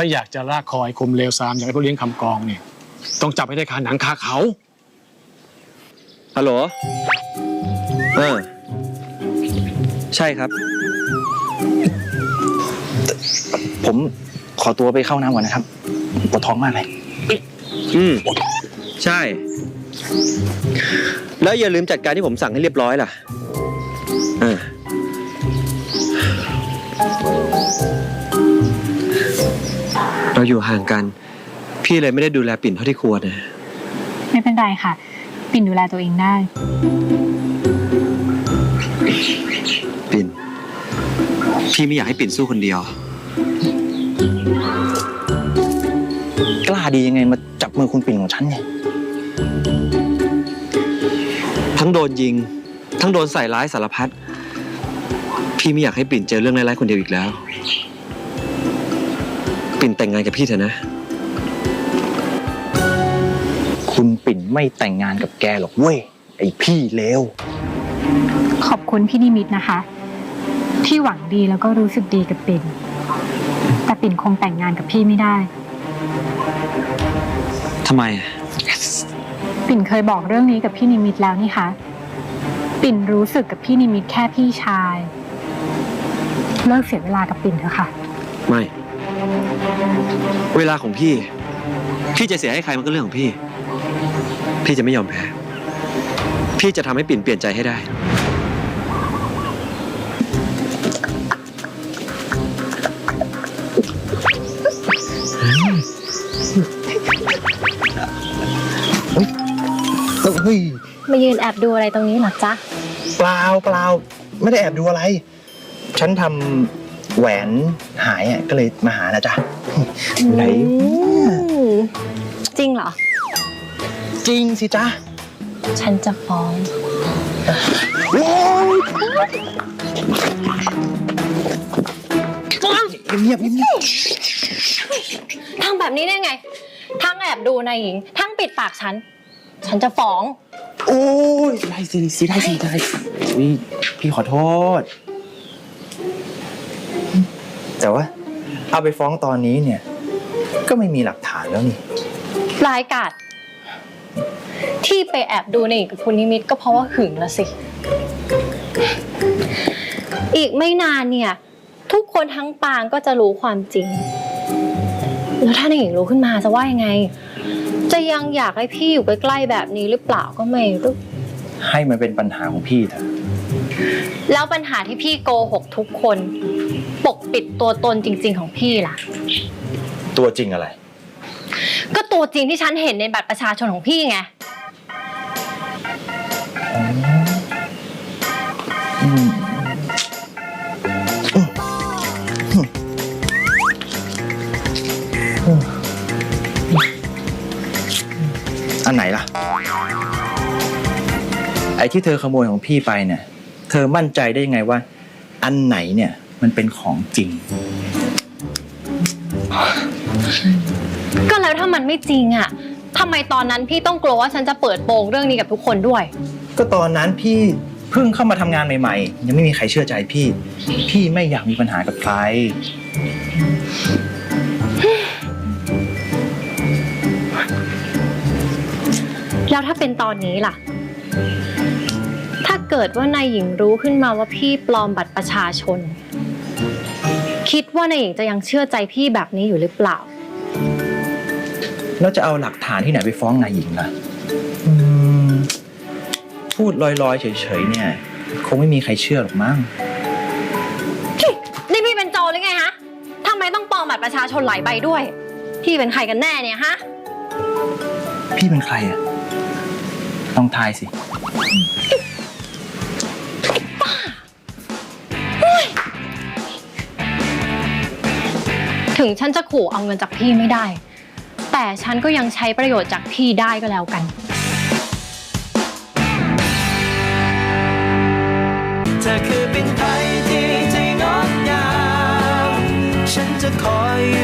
ถ้าอยากจะลากคอยคมเลวซามอย่างไอ้พวกเลี้ยงคำกองเนี่ย ต้องจับให้ได้คาหนังคาเขา ฮัลโหลเออใช่ครับ ผมขอตัวไปเข้าน้ำก่อนนะครับปวดท้องมากเลย อืม ใช่ แล้วอย่าลืมจัดการที่ผมสั่งให้เรียบร้อยล่ะเออ เราอยู่ห่างกัน พี่เลยไม่ได้ดูแลปิ่นเท่าที่ควรนะไม่เป็นไรค่ะ ปิ่นดูแลตัวเองได้ ปิ่น พี่ไม่อยากให้ปิ่นสู้คนเดียว กล้าดียังไงมาจับมือคุณปิ่นของฉันเนี่ย ทั้งโดนยิง ทั้งโดนใส่ร้ายสารพัด พี่ไม่อยากให้ปิ่นเจอเรื่องร้ายๆคนเดียวอีกแล้ว ปิ่นแต่งงานกับพี่เถอะนะ คุณปิ่นไม่แต่งงานกับแกหรอกเว้ย ไอพี่เลวขอบคุณพี่นิมิตนะคะ ที่หวังดีแล้วก็รู้สึกดีกับปิ่น แต่ปิ่นคงแต่งงานกับพี่ไม่ได้ ทำไมอะปิ่นเคยบอกเรื่องนี้กับพี่นิมิตแล้วนี่คะ ปิ่นรู้สึกกับพี่นิมิตแค่พี่ชาย เลิกเสียเวลากับปิ่นเถอะค่ะ ไม่ เวลาของพี่ พี่จะเสียให้ใครมันก็เรื่องของพี่ พี่จะไม่ยอมแพ้ พี่จะทำให้ปิ่นเปลี่ยนใจให้ได้ เฮ้ยมายืนแอบดูอะไรตรงนี้เหรอจ๊ะ เปล่าเปล่าไม่ได้แอบดูอะไร ฉันทำ แหวนหายอะก็เลยมาหานะจ๊ะไหนอืมจริงเหรอ จริงสิจ๊ะ ฉันจะฟ้องเงียบๆเงียบทำแบบนี้ได้ไง ทั้งแอบดูนายหญิง ทั้งปิดปากฉัน ฉันจะฟ้องๆโอ้ยได้สิสิได้สิได้อุ๊ยพี่ขอโทษ แต่ว่าเอาไปฟ้องตอนนี้เนี่ย ก็ไม่มีหลักฐานแล้วนี่รายกาดที่ไปแอบดูนายหญิงกับคุณนิมิตก็เพราะว่าหึงละสิ อีกไม่นานเนี่ย ทุกคนทั้งปางก็จะรู้ความจริง แล้วถ้านายหญิงรู้ขึ้นมาจะว่ายังไง จะยังอยากให้พี่อยู่ใกล้ๆแบบนี้หรือเปล่าก็ไม่รู้ ให้มันเป็นปัญหาของพี่เถอะแล้วปัญหาที่พี่โกหกทุกคน ปกปิดตัวตนจริง ๆ ของพี่ล่ะ ตัวจริงอะไร ก็ตัวจริงที่ฉันเห็นในบัตรประชาชนของพี่ไงอืมอันไหนล่ะ ไอ้ที่เธอขโมยของพี่ไปเนี่ย เธอมั่นใจได้ยังไงว่า อันไหนเนี่ย มันเป็นของจริง ก็แล้วถ้ามันไม่จริงอะทำไมตอนนั้นพี่ต้องกลัวว่าฉันจะเปิดโปงเรื่องนี้กับทุกคนด้วย ก็ตอนนั้นพี่เพิ่งเข้ามาทำงานใหม่ ๆ ยังไม่มีใครเชื่อใจพี่ พี่ไม่อยากมีปัญหากับใคร แล้วถ้าเป็นตอนนี้ล่ะ ถ้าเกิดว่านายหญิงรู้ขึ้นมาว่าพี่ปลอมบัตรประชาชน คิดว่านายหญิงจะยังเชื่อใจพี่แบบนี้อยู่หรือเปล่า แล้วจะเอาหลักฐานที่ไหนไปฟ้องนายหญิงล่ะอืมพูดลอยๆ เฉยๆเนี่ย คงไม่มีใครเชื่อหรอกมั้งนี่พี่เป็นโจรหรือไงฮะทำไมต้องปลอมบัตรประชาชนหลายใบด้วย พี่เป็นใครกันแน่เนี่ยฮะ พี่เป็นใครอะ ต้องทายสิ ถึงฉันจะขู่เอาเงินจากพี่ไม่ได้ แต่ฉันก็ยังใช้ประโยชน์จากพี่ได้ก็แล้วกัน เธอคือเป็นไทยที่ใจงดงาม ฉันจะคอย